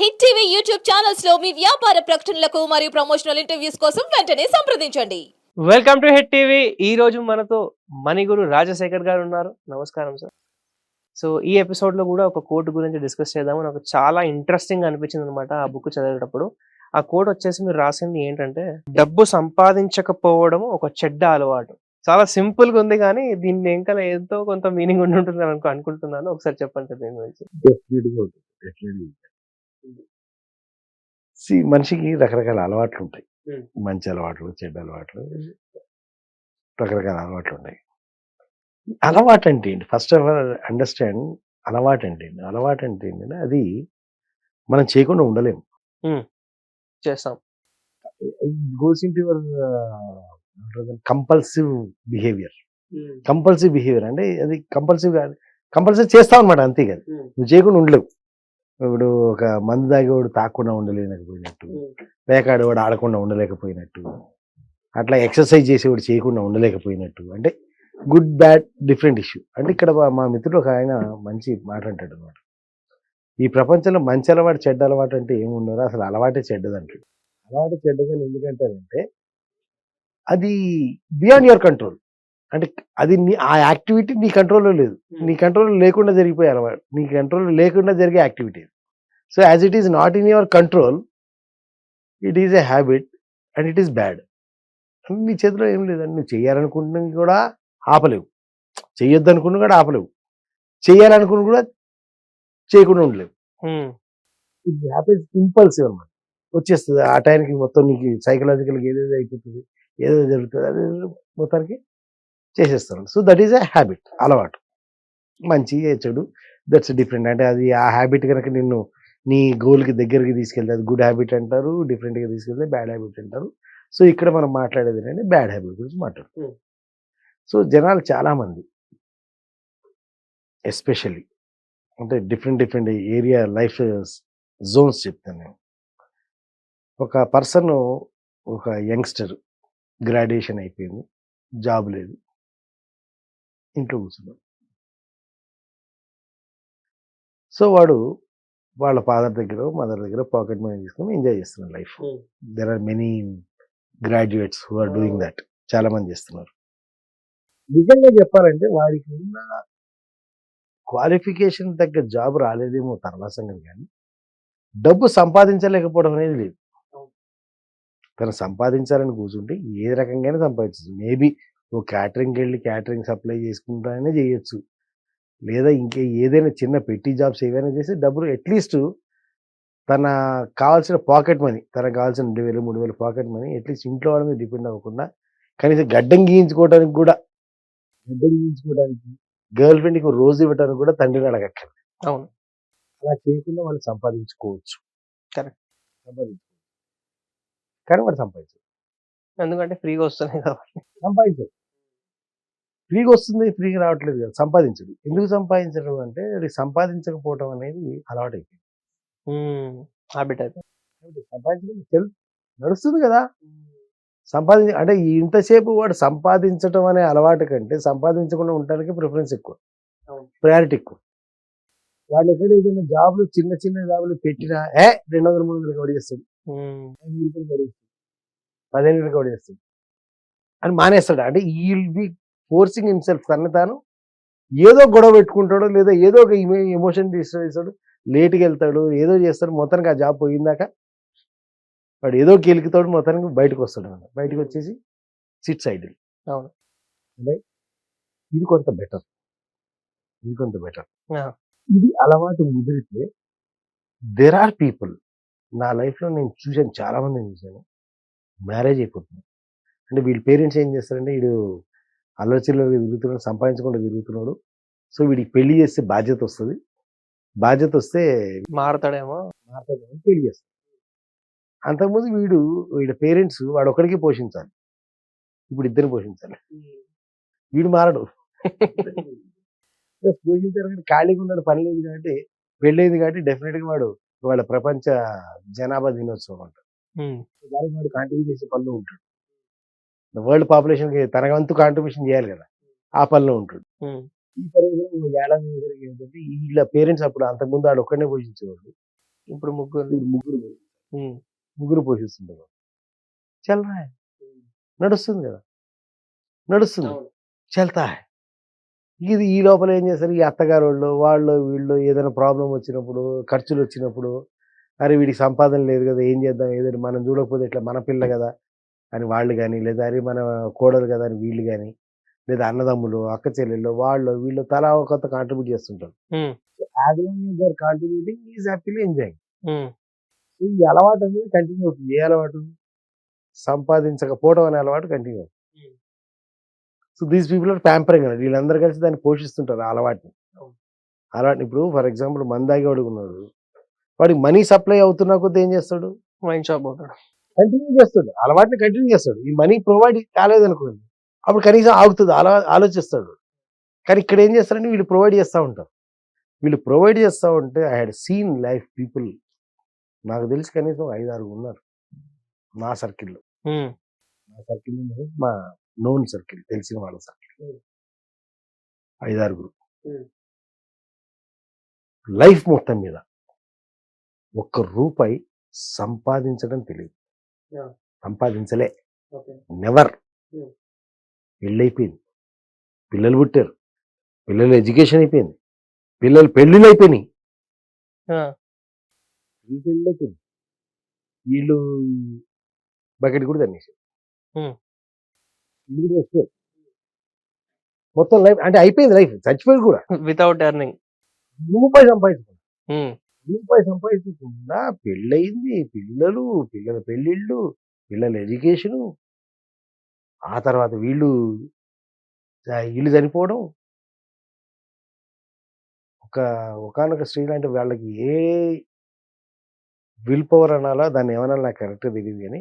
Hit TV YouTube ఛానల్స్లో మీ వ్యాపార ప్రకటనలకు మరియు ప్రమోషనల్ ఇంటర్వ్యూస్ కోసం వెంటనే సంప్రదించండి. వెల్కమ్ టు హిట్ టీవీ ఈ రోజు మనతో మణిగురు రాజశేఖర్ గారు ఉన్నారు. నమస్కారం సార్ సో ఈ ఎపిసోడ్లో కూడా ఒక కోట్ గురించి డిస్కస్ చేద్దాము. నాకు చాలా ఇంట్రెస్టింగ్ అనిపించింది అనమాట ఆ బుక్ చదివేటప్పుడు. ఆ కోట్ వచ్చేసి మీరు రాసింది ఏంటంటే డబ్బు సంపాదించకపోవడం ఒక చెడ్డ అలవాటు. చాలా సింపుల్గా ఉంది కానీ దీన్ని ఇంకా ఎంతో కొంత మీనింగ్ ఉండి ఉంటుంది అనుకో అనుకుంటున్నాను. ఒకసారి చెప్పండి సార్ దీని గురించి. See, మనిషికి రకరకాల అలవాట్లు ఉంటాయి. మంచి అలవాట్లు చెడ్డ అలవాట్లు రకరకాల అలవాట్లు ఉంటాయి అలవాటు అంటే ఏంటి? ఫస్ట్ ఆఫ్ ఆల్ అండర్స్టాండ్ అలవాటు అంటే ఏంటి? అలవాటు అంటే ఏంటంటే అది మనం చేయకుండా ఉండలేము. చేస్తాం. Goes in your compulsive behaviour. Compulsive behaviour అంటే అది కంపల్సివ్ కాదు. కంపల్సరీ చేస్తావు అనమాట అంతే కాదు. నువ్వు చేయకుండా ఉండలేవు. ఇప్పుడు ఒక మందు తాగేవాడు తాగకుండా ఉండలేకపోయినట్టు వేకాడేవాడు ఆడకుండా ఉండలేకపోయినట్టు అట్లా ఎక్సర్సైజ్ చేసేవాడు చేయకుండా ఉండలేకపోయినట్టు. అంటే గుడ్ బ్యాడ్ డిఫరెంట్ ఇష్యూ. అంటే ఇక్కడ మా- మిత్రుడు ఒక ఆయన మంచి మాట అంటాడు అనమాట ఈ ప్రపంచంలో మంచి అలవాటు చెడ్డ అలవాటు అంటే ఏముండదో అసలు అలవాటే చెడ్డది అంటాడు. అలవాటు చెడ్డదని ఎందుకంటారంటే అది బియాండ్ యువర్ కంట్రోల్ అంటే అది నీ ఆ యాక్టివిటీ నీ కంట్రోల్లో లేదు. నీ కంట్రోల్ లేకుండా జరిగిపోయే అలవాటు నీ కంట్రోల్ లేకుండా జరిగే activity so as it is not in your control it is a habit and it is bad నీ చేతిలో ఏం లేదండి. నువ్వు చేయాలనుకుంటున్నా కూడా ఆపలేవు. చెయ్యొద్దు అనుకున్నా కూడా ఆపలేవు. చేయాలనుకున్న కూడా చేయకుండా ఉండలేవు. ఇది హ్యాపీస్ ఇంపల్సివ్ అనమాట వచ్చేస్తుంది. ఆ టైంకి మొత్తం నీకు సైకలాజికల్గా ఏదేదో అయిపోతుంది. ఏదో జరుగుతుంది. అది మొత్తానికి చేసేస్తాను so that is a habit అలవాటు. మంచి చెడు దట్స్ డిఫరెంట్ అంటే అది ఆ హ్యాబిట్ కనుక నిన్ను నీ గోల్కి దగ్గరికి తీసుకెళ్తే అది గుడ్ హ్యాబిట్ అంటారు డిఫరెంట్గా తీసుకెళ్తే బ్యాడ్ హ్యాబిట్ అంటారు. సో ఇక్కడ మనం మాట్లాడేది ఏంటంటే బ్యాడ్ హ్యాబిట్ గురించి మాట్లాడు Hmm. సో జనాలు చాలామంది ఎస్పెషల్లీ అంటే different different area life zones చెప్తాను నేను. ఒక పర్సన్ ఒక యంగ్స్టర్ గ్రాడ్యుయేషన్ అయిపోయింది జాబ్ లేదు. ఇంట్లో కూర్చున్నాడు. సో వాడు వాళ్ళ ఫాదర్ దగ్గర మదర్ దగ్గర పాకెట్ మనీ తీసుకొని ఎంజాయ్ చేస్తున్నాడు life. There are many graduates who are doing that చాలా మంది చేస్తున్నారు. నిజంగా చెప్పాలంటే వాడికి ఉన్న క్వాలిఫికేషన్ తగ్గ జాబ్ రాలేదేమో తర్వాత సంగతి కానీ డబ్బు సంపాదించలేకపోవడం అనేది లేదు. తను సంపాదించాలని కూర్చుంటే ఏ రకంగానే సంపాదించచ్చు. మేబీ నువ్వు క్యాటరింగ్కి వెళ్ళి క్యాటరింగ్ సప్లై చేసుకుంటానే చేయొచ్చు. లేదా ఇంకే ఏదైనా చిన్న పెట్టి జాబ్స్ ఏవైనా చేసి డబ్బులు అట్లీస్ట్ తన కావాల్సిన పాకెట్ మనీ తనకు కావాల్సిన రెండు వేలు మూడు వేలు పాకెట్ మనీ అట్లీస్ట్ ఇంట్లో వాళ్ళ మీద డిపెండ్ అవ్వకుండా కనీసం గడ్డం గీయించుకోవడానికి కూడా గడ్డం గీయించుకోవడానికి గర్ల్ ఫ్రెండ్కి రోజు ఇవ్వడానికి కూడా తండ్రిని అడగక్కర్ అవును. అలా చేయకుండా వాళ్ళు సంపాదించుకోవచ్చు. Correct. సంపాదించుకోవచ్చు. కానీ వాడు సంపాదించు ఎందుకంటే ఫ్రీగా వస్తున్నాయి కాబట్టి. సంపాదించడు. ఫ్రీగా వస్తుంది ఫ్రీగా రావట్లేదు కదా సంపాదించడు ఎందుకు సంపాదించడం అంటే అది సంపాదించకపోవడం అనేది అలవాటు అయిపోయింది. హ్యాబిట్ సంపాదించడం తెలు- నడుస్తుంది కదా. సంపాదించ అంటే ఇంతసేపు వాడు సంపాదించడం అనే అలవాటు కంటే సంపాదించకుండా ఉండడానికి ప్రిఫరెన్స్ ఎక్కువ. ప్రయారిటీ ఎక్కువ. వాళ్ళు ఎక్కడ ఏదైనా జాబ్లు చిన్న చిన్న జాబులు పెట్టినా ఏ రెండు వందల మూడు వందలకి వడిగేస్తాడు పదిహేను రూపాయలకి వడిగేస్తాడు అని మానేస్తాడు. అంటే ఈ విల్ బి ఫోర్సింగ్ హిమ్సెల్ఫ్ తన తాను ఏదో గొడవ పెట్టుకుంటాడు లేదా ఏదో ఒక ఎమోషన్ చేస్తాడు లేట్కి వెళ్తాడు ఏదో చేస్తాడు మొత్తానికి ఆ జాబ్ పోయిందాక వాడు ఏదో కెలుకుతాడు మొత్తానికి బయటకు వస్తాడు బయటకు వచ్చేసి సిట్ సైడ్ అవును. అంటే ఇది కొంత బెటర్ ఇది కొంత బెటర్. ఇది అలవాటు ముదిరితే దెర్ ఆర్ పీపుల్ నా లైఫ్లో నేను చూశాను చాలా మందిని చూశాను మ్యారేజ్ అయిపోతుంది. అంటే వీళ్ళ పేరెంట్స్ ఏం చేస్తారంటే వీడు అల్లచిల్లరగా తిరుగుతున్నాడు సంపాదించకుండా తిరుగుతున్నాడు. సో వీడికి పెళ్ళి చేస్తే బాధ్యత వస్తుంది. బాధ్యత వస్తే మారుతాడేమో. మాట్లాడదామని పెళ్ళి చేస్తాడు. అంతకుముందు వీడు వీడి పేరెంట్స్ వాడు ఒకడికి పోషించాలి. ఇప్పుడు ఇద్దరిని పోషించాలి. వీడు మారడు. పోషించారు కానీ ఖాళీగా ఉన్నాడు పని లేదు కాబట్టి పెళ్ళైంది కాబట్టి డెఫినెట్గా వాడు వాళ్ళ ప్రపంచ జనాభా దినోత్సవం అంట. ఉమ్. దానికి వాడు కాంట్రిబ్యూట్ చేసే పనిలో ఉంటాడు. వరల్డ్ పాపులేషన్కి తన వంతు కాంట్రిబ్యూషన్ చేయాలి కదా. ఆ పనిలో ఉంటాడు. ఈ పరిధిలో ఏడాది ఏంటంటే వీళ్ళ పేరెంట్స్ అప్పుడు అంతకుముందు ఆడు ఒక్కడనే పోషించేవాడు. ఇప్పుడు ముగ్గురు. ముగ్గురు ముగ్గురు పోషిస్తుంటారు చల్రా నడుస్తుంది కదా. నడుస్తుంది. చల్తా ఇది ఈ లోపల ఏం చేస్తారు? ఈ అత్తగారు వాళ్ళు వాళ్ళు వీళ్ళు ఏదైనా ప్రాబ్లం వచ్చినప్పుడు ఖర్చులు వచ్చినప్పుడు అరే వీడికి సంపాదన లేదు కదా ఏం చేద్దాం? ఏదో మనం చూడకపోతే ఇట్లా మన పిల్ల కదా. అని వాళ్ళు కానీ లేదా అరే మన కోడలు కదా అని వీళ్ళు కానీ లేదా అన్నదమ్ములు అక్క చెల్లెళ్ళు వాళ్ళు వీళ్ళు తలా ఒక కాంట్రిబ్యూట్ చేస్తుంటారు. As contributing is happily enjoying so ఈ అలవాటు అనేది కంటిన్యూ అవుతుంది. ఏ అలవాటు? సంపాదించకపోవడం అనే అలవాటు కంటిన్యూ అవుతుంది. So these people are pampering అన్నట్టు వీళ్ళందరూ కలిసి దాన్ని పోషిస్తుంటారు ఆ అలవాటుని. అలవాటు ఇప్పుడు ఫర్ ఎగ్జాంపుల్ మందాగేవాడు ఉన్నాడు వాడికి మనీ సప్లై అవుతున్నా కొద్దీ ఏం చేస్తాడు? వైన్ షాప్ అవుతాడు కంటిన్యూ చేస్తాడు. అలవాటుని కంటిన్యూ చేస్తాడు. ఈ మనీ ప్రొవైడ్ కాలేదనుకోండి అప్పుడు కనీసం ఆగుతుంది ఆలో ఆలోచిస్తాడు. కానీ ఇక్కడ ఏం చేస్తారంటే వీళ్ళు ప్రొవైడ్ చేస్తూ ఉంటారు. వీళ్ళు ప్రొవైడ్ చేస్తూ ఉంటే I had seen life people నాకు తెలిసి కనీసం ఐదు ఆరు ఉన్నారు మా సర్కిల్లో మా సర్కిల్ మా నోన్ సర్కిల్ తెలిసిన వాళ్ళ సర్కిల్. ఐదారుగురు. లైఫ్ మొత్తం మీద ఒక్క రూపాయి సంపాదించడం తెలియదు. సంపాదించలే. Never Hmm. పెళ్ళైపోయింది. పిల్లలు పుట్టారు. పిల్లలు ఎడ్యుకేషన్ అయిపోయింది. పిల్లలు పెళ్ళిళ్ళు అయిపోయినాయి. పెళ్ళి అయిపోయింది. వీళ్ళు బకెట్ కూడా తన్నేసారు కూడా. మొత్తం లైఫ్ అంటే అయిపోయింది లైఫ్. చచ్చిపోయింది కూడా. వితౌట్ ఎర్నింగ్ రూపాయి సంపాదించుకున్నారు ఉమ్, రూపాయి సంపాదించకుండా పెళ్ళయింది పిల్లలు పిల్లల పెళ్ళిళ్ళు పిల్లల ఎడ్యుకేషను. ఆ తర్వాత వీళ్ళు ఆ వీళ్ళు చనిపోవడం. ఒక ఒకనొక స్త్రీ లాంటి వాళ్ళకి ఏ విల్ పవర్ అనాలా దాన్ని ఏమన్నా నాకు కరెక్ట్గా తెలియదు కానీ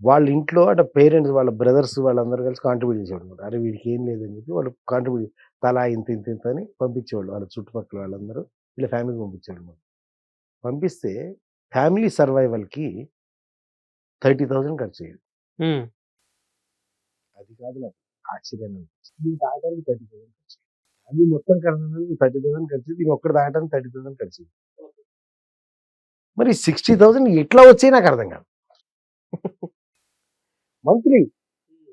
వాళ్ళ ఇంట్లో అంటే పేరెంట్స్ వాళ్ళ బ్రదర్స్ వాళ్ళందరూ కలిసి కాంట్రిబ్యూట్ చేసేవాళ్ళు అనమాట అరే వీడికి ఏం లేదని చెప్పి వాళ్ళు కాంట్రిబ్యూట్ తలా ఇంత ఇంత ఇంత అని పంపించేవాళ్ళు వాళ్ళ చుట్టుపక్కల వాళ్ళందరూ. వీళ్ళ ఫ్యామిలీకి పంపించాడు అనమాట పంపిస్తే ఫ్యామిలీ సర్వైవల్కి థర్టీ థౌజండ్ ఖర్చు అయ్యేది. అది కాదు నాకు ఆశ్చర్యం ఇది తాగడానికి థర్టీ థౌసండ్ ఖర్చు అది మొత్తం ఖర్చు థర్టీ థౌసండ్ ఖర్చు దీని ఒక్కటి తాగడానికి థర్టీ థౌసండ్ ఖర్చు మరి సిక్స్టీ థౌసండ్ ఎట్లా వచ్చాయి నాకు అర్థం కాదు. మంత్లీ.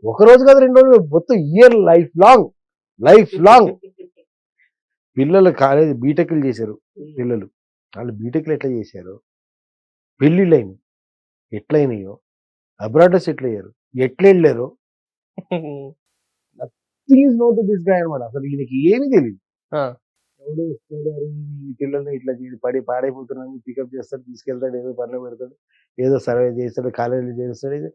ఒక రోజు కాదు రెండు రోజులు. మొత్తం year life long. Life long. పిల్లలు కాలేజ్ బీటెక్లు చేశారు పిల్లలు. వాళ్ళు బీటెక్లు ఎట్లా చేశారు? పెళ్ళిళ్ళు అయినాయి ఎట్లయినాయో? అబ్రాడర్స్ ఎట్లా అయ్యారు ఎట్లా వెళ్ళారు ప్లీజ్ నోట్ దిస్గా అనమాట అసలు ఈయనకి ఏమీ తెలియదు. ఎవడు వస్తాడు ఈ పిల్లల్ని ఇట్లా పడి పాడైపోతున్నాను పికప్ చేస్తాడు తీసుకెళ్తాడు ఏదో పనిలో పెడతాడు ఏదో సర్వే చేస్తాడు కాలేజీలో చేస్తాడు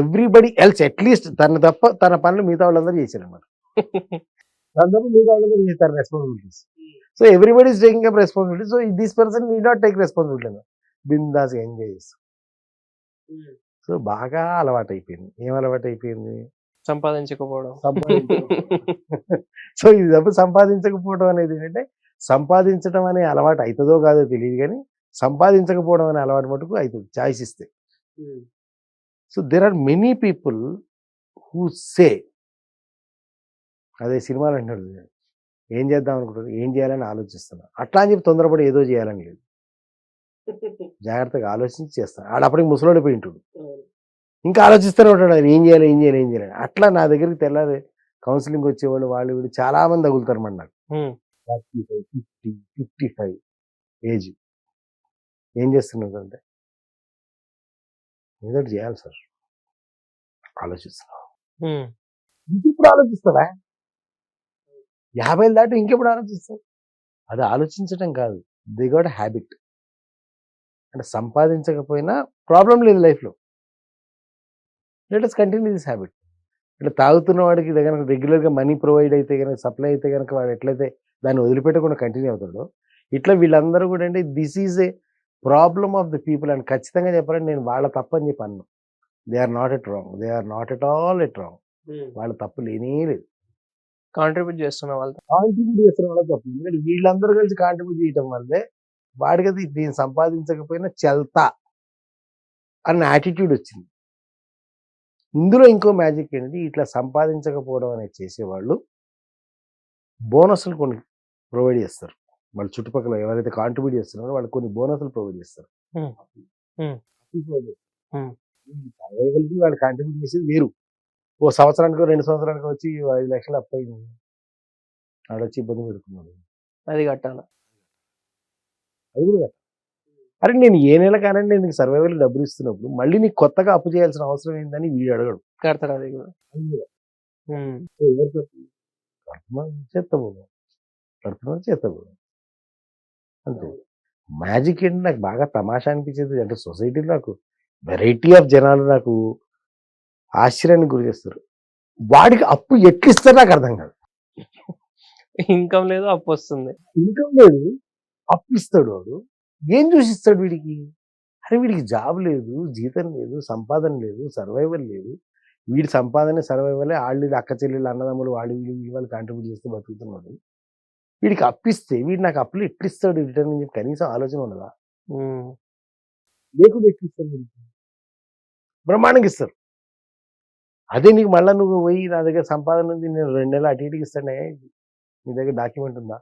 ఎవ్రీబడి ఎల్స్ అట్లీస్ట్ తన తప్ప తన పనులు మిగతా వాళ్ళందరూ చేశారు అనమాట తప్ప మిగతా వాళ్ళందరూ చేస్తారు responsibilities so everybody taking up responsibility so this person నీ నాట్ టేక్ రెస్పాన్సిబిలిటీ బిందాస్ ఎంజాయ్ చేస్తాం సో బాగా అలవాటు అయిపోయింది ఏం అలవాటు అయిపోయింది సంపాదించకపోవడం సో ఇది తప్ప సంపాదించకపోవడం అనేది ఏంటంటే సంపాదించడం అనే అలవాటు అవుతుందో కాదో తెలియదు కానీ సంపాదించకపోవడం అనే అలవాటు మటుకు అవుతుంది చాయిస్ ఇస్తే. So there are many people who say అదే సినిమాలు అంటాడు చూడండి. ఏం చేద్దాం అనుకుంటారు ఏం చేయాలని ఆలోచిస్తున్నా అట్లా అని చెప్పి తొందరపడి ఏదో చేయాలని లేదు. జాగ్రత్తగా ఆలోచించి చేస్తాను ఆడప్పటికి ముసలోడిపోయి ఉంటాడు. ఇంకా ఆలోచిస్తూనే ఉంటాడు ఏం చేయాలి ఏం చేయాలి ఏం చేయాలి అట్లా నా దగ్గరికి తెల్లారి కౌన్సిలింగ్ వచ్చేవాళ్ళు వాళ్ళు వీళ్ళు చాలా మంది తగులుతారు మన నాకు forty five fifty fifty five age. ఏం చేస్తున్నారు అంటే? ఏదో చేయాలి సార్. ఆలోచిస్తున్నా. ఉమ్, ఇంకెప్పుడు ఆలోచిస్తావా యాభై దాటి ఇంకెప్పుడు ఆలోచిస్తావు? అది ఆలోచించడం కాదు. ది గోట్ హ్యాబిట్ అంటే సంపాదించకపోయినా ప్రాబ్లం లేదు లైఫ్లో. లెటస్ కంటిన్యూ దిస్ హ్యాబిట్ అంటే తాగుతున్న వాడికి కనుక రెగ్యులర్గా మనీ ప్రొవైడ్ అయితే కనుక సప్లై అయితే కనుక వాడు ఎట్లయితే దాన్ని వదిలిపెట్టకుండా కంటిన్యూ అవుతాడో ఇట్లా వీళ్ళందరూ కూడా అంటే this is a problem of the people అని ఖచ్చితంగా చెప్పాలంటే నేను వాళ్ళ తప్పని చెప్పి అన్ను. They are not at wrong they are not at all at wrong. వాళ్ళ తప్పు లేనే లేదు. కాంట్రిబ్యూట్ చేస్తున్న వాళ్ళతో. కాంట్రిబ్యూట్ చేస్తున్న వాళ్ళ తప్పు ఎందుకంటే వీళ్ళందరూ కలిసి కాంట్రిబ్యూట్ చేయటం వల్లే వాడికి అది నేను సంపాదించకపోయినా చెల్తా అన్న యాటిట్యూడ్ వచ్చింది. ఇందులో ఇంకో మ్యాజిక్ ఏంటంటే ఇట్లా సంపాదించకపోవడం అనేది చేసేవాళ్ళు బోనస్లు కొన్ని ప్రొవైడ్ చేస్తారు. వాళ్ళ చుట్టుపక్కల ఎవరైతే కాంట్రిబ్యూట్ చేస్తున్నారో వాళ్ళు కొన్ని బోనస్లు ప్రొవైడ్ చేస్తారు. వాళ్ళు కాంట్రిబ్యూట్ చేసేది వేరు. ఓ సంవత్సరానికి రెండు సంవత్సరానికి వచ్చి ఐదు లక్షలు అప్పు అయింది ఆడొచ్చి ఇబ్బంది పెడుతున్నాడు. అది కట్టాలి. అది కూడా కట్ట. అరే నేను ఏ నెల కానండి నేను నీకు సర్వైవల్ డబ్బులు ఇస్తున్నప్పుడు మళ్ళీ నీకు కొత్తగా అప్పు చేయాల్సిన అవసరం ఏందని వీడు అడగడు. కడతాడు అది కూడా. చేస్తాము కడుపున చేస్తాము అంతే. మ్యాజిక్ ఏంటి? నాకు బాగా తమాషా అనిపించేది. అంటే సొసైటీలో నాకు వెరైటీ ఆఫ్ జనాలు నాకు ఆశ్చర్యానికి గురి చేస్తారు. వాడికి అప్పు ఎట్లు ఇస్తారు నాకు అర్థం కాదు. ఇన్కమ్ లేదు అప్పు వస్తుంది. ఇన్కమ్ లేదు అప్పు ఇస్తాడు వాడు. ఏం చూసి ఇస్తాడు వీడికి? అరే వీడికి జాబ్ లేదు జీతం లేదు సంపాదన లేదు సర్వైవల్ లేదు. వీడి సంపాదన సర్వైవలే వాళ్ళు అక్క చెల్లెళ్ళు అన్నదమ్ములు వాళ్ళు వీళ్ళు వీళ్ళు కాంట్రిబ్యూట్ చేస్తే బతుకుతున్నాడు. వీడికి అప్పిస్తే వీడు నాకు అప్పులు ఎట్లు ఇస్తాడు రిటర్న్ అని చెప్పి కనీసం ఆలోచన ఉండదా. లేకుండా ఎట్లు ఇస్తాడు వీడికి? బ్రహ్మాండంగా ఇస్తారు. అదే నీకు మళ్ళీ నువ్వు పోయి నా దగ్గర సంపాదన ఉంది నేను రెండు నెలలు అటు ఇటుకి ఇస్తానే నీ దగ్గర డాక్యుమెంట్ ఉందా?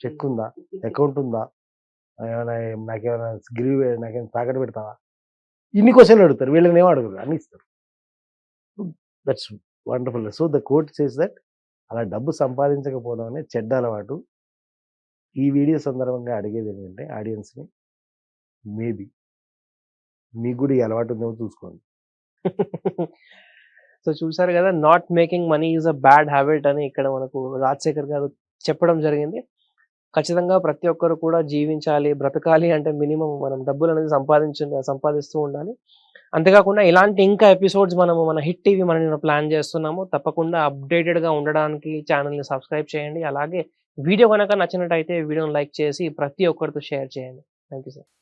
చెక్ ఉందా? అకౌంట్ ఉందా? ఏమైనా నాకేమైనా గిరివి నాకేమైనా తాకట్టు పెడతావా? ఇన్ని క్వశ్చన్లు అడుగుతారు వీళ్ళని ఏమో అడగరు అన్ని ఇస్తారు. That's wonderful so the court says that అలా డబ్బు సంపాదించకపోవడం అనే చెడ్డ అలవాటు. ఈ వీడియో సందర్భంగా అడిగేది ఏంటంటే ఆడియన్స్ని మేబీ మీకు కూడా ఈ అలవాటు ఉందేమో చూసుకోండి. సో చూసారు కదా not making money is a bad habit అని ఇక్కడ మనకు రాజశేఖర్ గారు చెప్పడం జరిగింది. ఖచ్చితంగా ప్రతి ఒక్కరు కూడా జీవించాలి బ్రతకాలి అంటే మినిమం మనం డబ్బులు అనేది సంపాదించ సంపాదిస్తూ ఉండాలి. అంతేకాకుండా ఇలాంటి ఇంకా ఎపిసోడ్స్ మనము మన హిట్ టీవీ మనం ప్లాన్ చేస్తున్నాము. తప్పకుండా అప్డేటెడ్గా ఉండడానికి ఛానల్ని సబ్స్క్రైబ్ చేయండి. అలాగే వీడియో కనుక నచ్చినట్టయితే వీడియోని లైక్ చేసి ప్రతి ఒక్కరితో షేర్ చేయండి. Thank you sir